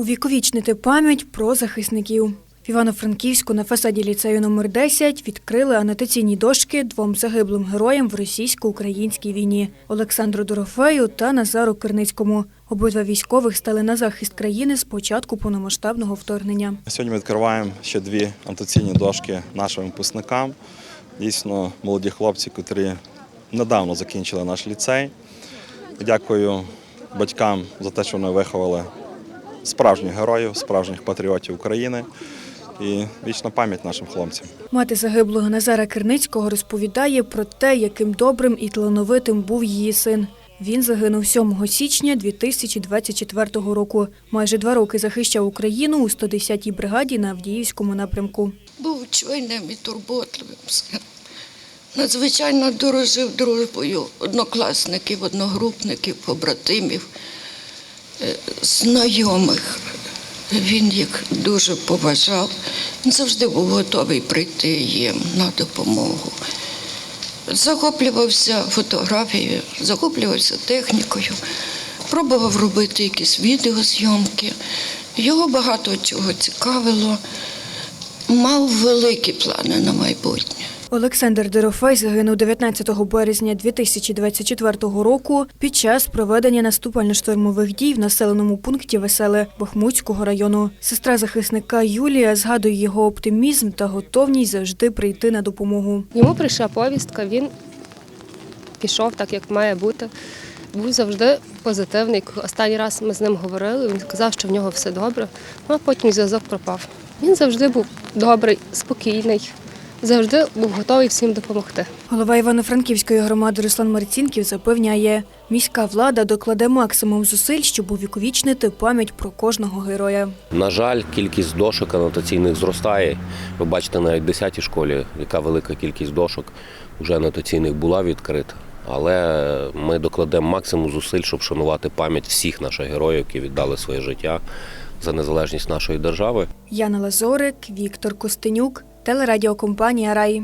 Увіковічнити пам'ять про захисників. В Івано-Франківську на фасаді ліцею номер 10 відкрили анотаційні дошки двом загиблим героям в російсько-українській війні Олександру Дорофею та Назару Кирницькому. Обидва військових стали на захист країни з початку повномасштабного вторгнення. Сьогодні ми відкриваємо ще дві анотаційні дошки нашим випускникам. Дійсно, молоді хлопці, котрі недавно закінчили наш ліцей. Дякую батькам за те, що вони виховали справжніх героїв, справжніх патріотів України. І вічна пам'ять нашим хлопцям. Мати загиблого Назара Кирницького розповідає про те, яким добрим і талановитим був її син. Він загинув 7 січня 2024 року. Майже два роки захищав Україну у 110-й бригаді на Авдіївському напрямку. Був чуйним і турботливим сином. Надзвичайно дорожив дружбою однокласників, одногрупників, побратимів, знайомих. Він їх дуже поважав. Він завжди був готовий прийти їм на допомогу. Захоплювався фотографією, захоплювався технікою, пробував робити якісь відеозйомки. Його багато чого цікавило. Мав великі плани на майбутнє. Олександр Дорофей загинув 19 березня 2024 року під час проведення наступально-штурмових дій в населеному пункті Веселе Бахмутського району. Сестра захисника Юлія згадує його оптимізм та готовність завжди прийти на допомогу. Йому прийшла повістка, він пішов так, як має бути. Був завжди позитивний. Останній раз ми з ним говорили, він сказав, що в нього все добре, а потім зв'язок пропав. Він завжди був добрий, спокійний, завжди був готовий всім допомогти. Голова Івано-Франківської громади Руслан Марцінків запевняє, міська влада докладе максимум зусиль, щоб увіковічнити пам'ять про кожного героя. На жаль, кількість дошок анотаційних зростає. Ви бачите, навіть в 10 школі, яка велика кількість дошок вже анотаційних була відкрита. Але ми докладемо максимум зусиль, щоб шанувати пам'ять всіх наших героїв, які віддали своє життя за незалежність нашої держави. Яна Лазорик, Віктор Костенюк, телерадіокомпанія Рай.